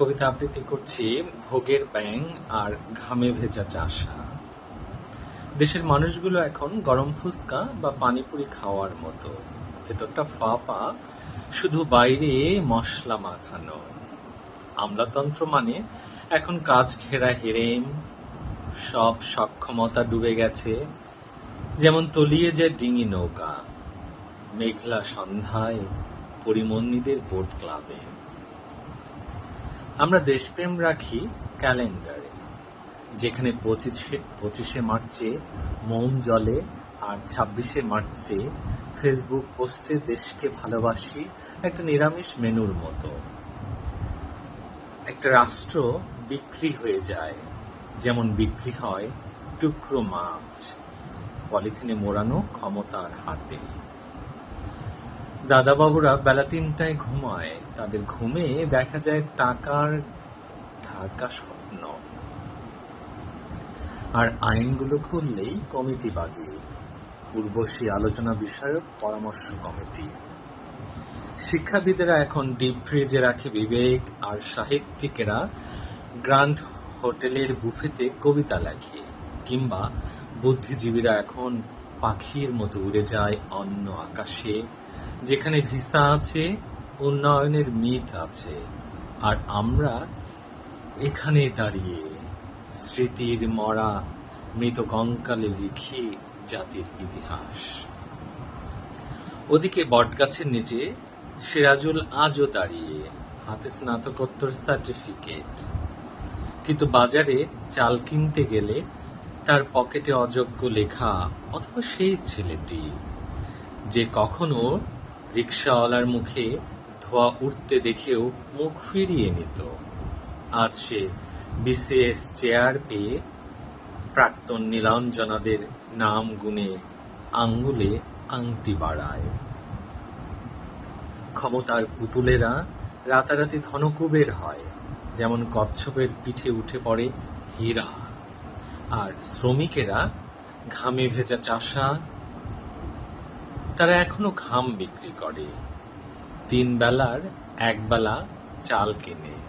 কবিতা আবৃত্তি করছি ভোগের ব্যাং আর ঘামে ভেজা চাষা। দেশের মানুষগুলো এখন গরম ফুচকা বা পানিপুরি খাওয়ার মতো। ভেতরটা ফাঁপা, শুধু বাইরে মশলা মাখানো। আমলাতন্ত্র মানে এখন কাজ ঘেরা হেরেম, সব সক্ষমতা ডুবে গেছে, যেমন তলিয়ে যায় ডিঙি নৌকা। মেঘলা সন্ধ্যায় পরিমন্নীদের বোট ক্লাবে। আমরা দেশপ্রেম রাখি ক্যালেন্ডারে, যেখানে পঁচিশে পঁচিশে মার্চে মোম জলে আর ছাব্বিশে মার্চে ফেসবুক পোস্টে দেশকে ভালোবাসি একটা নিরামিষ মেনুর মতো। একটা রাষ্ট্র বিক্রি হয়ে যায়, যেমন বিক্রি হয় টুকরো মাছ, পলিথিনে মোড়ানো ক্ষমতার হাতে দাদাবাবুরা বেলা তিনটায় ঘুমায়। তাদের ঘুমে দেখা যায় টাকার ঢাকা স্বপ্ন। আর আইনগুলো খুললেই কমিটি বাজে। উর্বশী আলোচনা বিষয়ক পরামর্শ কমিটি। শিক্ষাবিদেরা এখন ডিপ ফ্রিজে রাখে বিবেক আর সাহিত্যিকেরা গ্র্যান্ড হোটেলের বুফেতে কবিতা লেখে, কিংবা বুদ্ধিজীবীরা এখন পাখির মতো উড়ে যায় অন্য আকাশে। যেখানে ভিসা আছে, উন্নয়নের মিথ আছে। আর আমরা এখানে দাঁড়িয়ে স্মৃতির মরা মৃত কঙ্কালে লিখি জাতির ইতিহাস। ওদিকে বটগাছের নিচে সিরাজুল আজও দাঁড়িয়ে হাতে স্নাতকোত্তর সার্টিফিকেট। কিন্তু বাজারে চাল কিনতে গেলে তার পকেটে অযোগ্য লেখা অথবা সেই ছেলেটি যে কখনো রিক্সাওয়ালার মুখে ধোয়া উঠতে দেখেও মুখ ফিরিয়ে নিত। আজ সে বিসিএস চেয়ার পেয়ে প্রাক্তন নীলাঞ্জনাদের নাম গুনে আঙ্গুলে আংটি বাড়ায়। ক্ষমতার পুতুলেরা রাতারাতি ধনকুবের হয়, যেমন কচ্ছপের পিঠে উঠে পড়ে হীরা। আর শ্রমিকেরা ঘামে ভেজা চাষা তারা এখনও ঘাম বিক্রি করে। তিন বেলার এক বেলা চাল কেনে।